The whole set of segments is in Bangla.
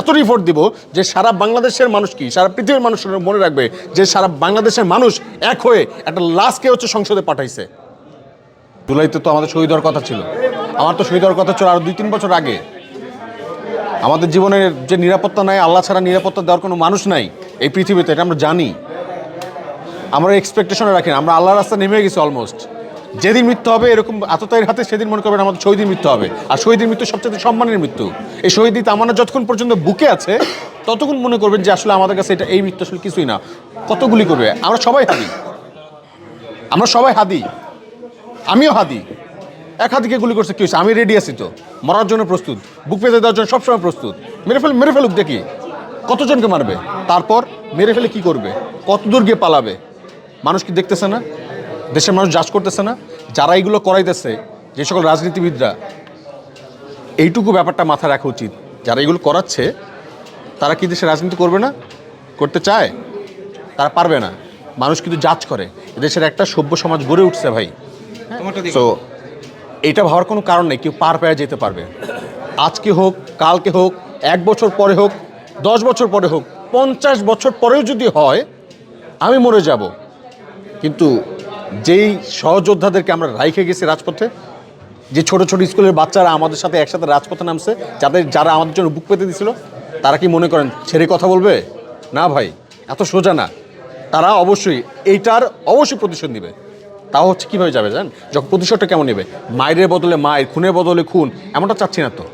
এত রিপোর্ট দিব যে সারা বাংলাদেশের মানুষ কি, সারা পৃথিবীর মানুষ মনে রাখবে যে সারা বাংলাদেশের মানুষ এক হয়ে একটা লাশকে হচ্ছে সংসদে পাঠাইছে। জুলাইতে তো আমাদের শহীদ হওয়ার কথা ছিল। আমার তো শহীদ হওয়ার কথা ছিল আরও দুই তিন বছর আগে। আমাদের জীবনের যে নিরাপত্তা নাই, আল্লাহ ছাড়া নিরাপত্তা দেওয়ার কোনো মানুষ নাই এই পৃথিবীতে, এটা আমরা জানি। আমরা এক্সপেকটেশনে রাখি আমরা আল্লাহর রাস্তা নেমে গেছি অলমোস্ট যেদিন মৃত্যু হবে, এরকম আততায়ের হাতে সেদিন মনে করবেন আমাদের শহীদের মৃত্যু হবে। আর শহীদের মৃত্যু সবচেয়ে সম্মানের মৃত্যু। এই শহীদ তামান্না যতক্ষণ পর্যন্ত বুকে আছে, ততক্ষণ মনে করবেন যে আসলে আমাদের কাছে এটা, এই মৃত্যু আসলে কিছুই না। কতগুলি করবে? আমরা সবাই হাদি। আমরা সবাই হাদি। আমিও হাদি। এক হাতিকে গুলি করছে, কি হয়েছে? আমি রেডি আছি তো। মরার জন্য প্রস্তুত। বুক পেতে দেওয়ার জন্য সবসময় প্রস্তুত। মেরে ফেল, মেরে ফেলুক দেখি। কতজনকে মারবে? তারপর মেরে ফেলে কি করবে? কত দূর গিয়ে পালাবে? মানুষ কি দেখতেছে না? দেশের মানুষ জাজ করতেছে না যারা এইগুলো করাইতেছে যে সকল রাজনীতিবিদরা এইটুকু ব্যাপারটা মাথায় রাখা উচিত। যারা এগুলো করাচ্ছে তারা কি দেশে রাজনীতি করবে না? করতে চায়? তারা পারবে না। মানুষ কিন্তু জাজ করে। দেশের একটা সভ্য সমাজ গড়ে উঠছে ভাই। তো এটা ভাবার কোনো কারণ নেই কেউ পার পেয়ে যেতে পারবে। আজকে হোক কালকে হোক এক বছর পরে হোক দশ বছর পরে হোক পঞ্চাশ বছর পরেও যদি হয় আমি মরে যাব। কিন্তু যেই সহযোদ্ধাদেরকে আমরা রাইখে গেছি রাজপথে, যে ছোট ছোট স্কুলের বাচ্চারা আমাদের সাথে একসাথে রাজপথে নামছে, যাদের যারা আমাদের জন্য বুক পেতে দিছিল তারা কি মনে করেন ছেড়ে কথা বলবে? না ভাই, এত সোজা না। তারা অবশ্যই এইটার অবশ্যই প্রতিশোধ নেবে। তাও হচ্ছে কীভাবে যাবে জান যখন প্রতিশোধটা কেমন নেবে? মায়ের বদলে মায়ের, খুনের বদলে খুন, এমনটা চাচ্ছি না তো।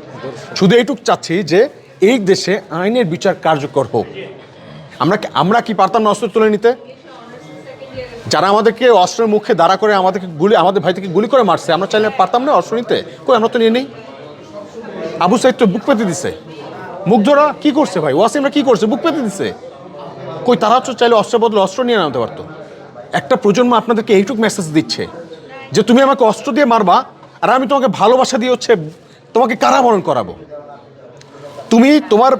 শুধু এইটুক চাচ্ছি যে এই দেশে আইনের বিচার কার্যকর হোক। আমরা আমরা কি পারতাম না অস্ত্র তুলে নিতে? যারা আমাদেরকে অস্ত্রের মুখে দাঁড়া করে আমাদেরকে গুলি আমাদের ভাই থেকে গুলি করে মারছে, আমরা চাইলে পারতাম না অস্ত্র নিতে কই, আমরা তো নিয়ে নেই। আবু সাইদ তো বুক পেতে দিছে। মুগ্ধরা কি করছে ভাই? ওয়াসিমরা কি করছে? বুক পেতে দিছে। কই, তারা তো চাইলে অস্ত্রের বদলে অস্ত্র নিয়ে আনতে পারতো। একটা প্রজন্ম আপনাদেরকে এইটুক মেসেজ দিচ্ছে যে, তুমি আমাকে অস্ত্র দিয়ে মারবা আর আমি তোমাকে ভালোবাসা দিয়ে হচ্ছে তোমাকে কারাবরণ করাবো। তুমি তোমার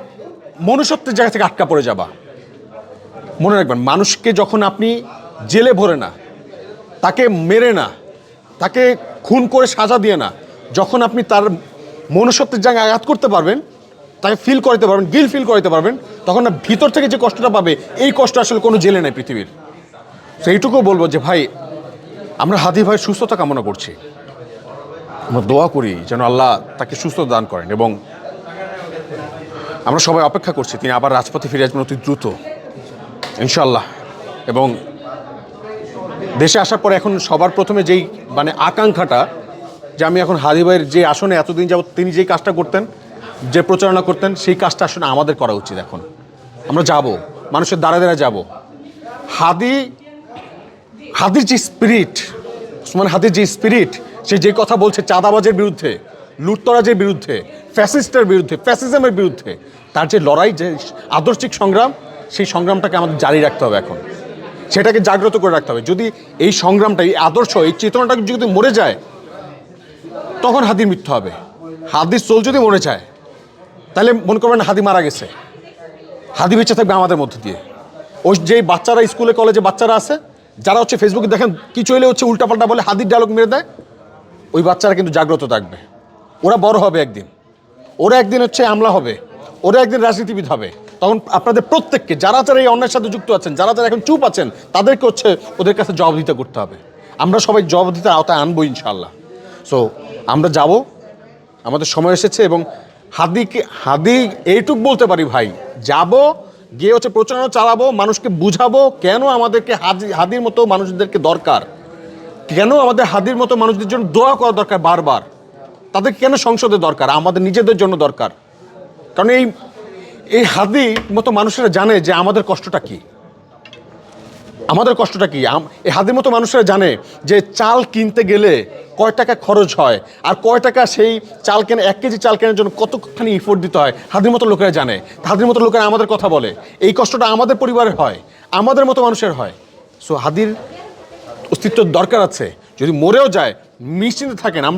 মনুষ্যত্বের জায়গা থেকে আটকা পড়ে যাবা। মনে রাখবেন, মানুষকে যখন আপনি জেলে ভরে না, তাকে মেরে না, তাকে খুন করে সাজা দিয়ে না, যখন আপনি তার মনুষ্যত্বের জায়গায় আঘাত করতে পারবেন, তাকে ফিল করতে পারবেন গিল ফিল করতে পারবেন, তখন না ভিতর থেকে যে কষ্টটা পাবে, এই কষ্ট আসলে কোনো জেলে নেই পৃথিবীর। সেইটুকু বলব যে ভাই, আমরা হাদি ভাই সুস্থতা কামনা করছি। আমরা দোয়া করি যেন আল্লাহ তাকে সুস্থ দান করেন এবং আমরা সবাই অপেক্ষা করছি তিনি আবার রাজপথে ফিরে আসবেন অতি দ্রুত ইনশাল্লাহ এবং দেশে আসার পর এখন সবার প্রথমে যেই মানে আকাঙ্ক্ষাটা, যে আমি এখন হাদি ভাইয়ের যে আসনে এতদিন যাবত তিনি যেই কাজটা করতেন, যে প্রচারণা করতেন, সেই কাজটা আসলে আমাদের করা উচিত এখন। আমরা যাব, মানুষের দ্বারা দ্বারা যাব। হাদি, হাদির যে স্পিরিট ওসমান হাদির যে স্পিরিট সে যে কথা বলছে চাঁদাবাজের বিরুদ্ধে, লুটতরাজের বিরুদ্ধে ফ্যাসিস্টের বিরুদ্ধে ফ্যাসিজমের বিরুদ্ধে, তার যে লড়াই, যে আদর্শিক সংগ্রাম, সেই সংগ্রামটাকে আমাদের জারি রাখতে হবে এখন। সেটাকে জাগ্রত করে রাখতে হবে। যদি এই সংগ্রামটা, এই আদর্শ, এই চেতনাটা যদি মরে যায়, তখন হাদির মৃত্যু হবে। হাদির চোল যদি মরে যায়, তাহলে মনে করবেন হাদি মারা গেছে। হাদি বেঁচে থাকবে আমাদের মধ্য দিয়ে। ওই যে বাচ্চারা স্কুলে, কলেজে বাচ্চারা আছে, যারা হচ্ছে ফেসবুকে দেখেন, কি চলে হচ্ছে উল্টাপাল্টা বলে হাদির ডায়লগ মেরে দেয়, ওই বাচ্চারা কিন্তু জাগ্রত থাকবে। ওরা বড় হবে একদিন। ওরা একদিন হচ্ছে আমলা হবে। ওরা একদিন রাজনীতিবিদ হবে। তখন আপনাদের প্রত্যেককে, যারা যারা এই অন্যের সাথে যুক্ত আছেন, যারা যারা এখন চুপ আছেন, তাদেরকে হচ্ছে ওদের কাছে জবাবদিহিতা করতে হবে। আমরা সবাই জবাবদিহিতার আওতায় আনব ইনশাল্লাহ সো আমরা যাব, আমাদের সময় এসেছে এবং হাদিকে, হাদি এইটুক বলতে পারি ভাই, যাব, গিয়ে হচ্ছে প্রচারণা চালাবো, মানুষকে বুঝাবো কেন আমাদেরকে হাদি হাদির মতো মানুষদেরকে দরকার? কেন আমাদের হাদির মতো মানুষদের জন্য দোয়া করা দরকার বারবার? তাদের কেন সংসদে দরকার? আমাদের নিজেদের জন্য দরকার? কারণ এই এই হাদি মতো মানুষেরা জানে যে আমাদের কষ্টটা কি? আমাদের কষ্টটা কি? এই হাদির মতো মানুষেরা জানে যে চাল কিনতে গেলে কয় টাকা খরচ হয়? আর কয় টাকা সেই চাল কেনে এক কেজি চাল কেনার জন্য কতখানি ইফোর্ট দিতে হয়? হাদির মতো লোকেরা জানে। হাদির মতো লোকেরা আমাদের কথা বলে। এই কষ্টটা আমাদের পরিবারের হয়, আমাদের মতো মানুষের হয়। সো হাদির অস্তিত্ব দরকার আছে। যদি মরেও যায়, নিশ্চিন্তে থাকেন। আমরা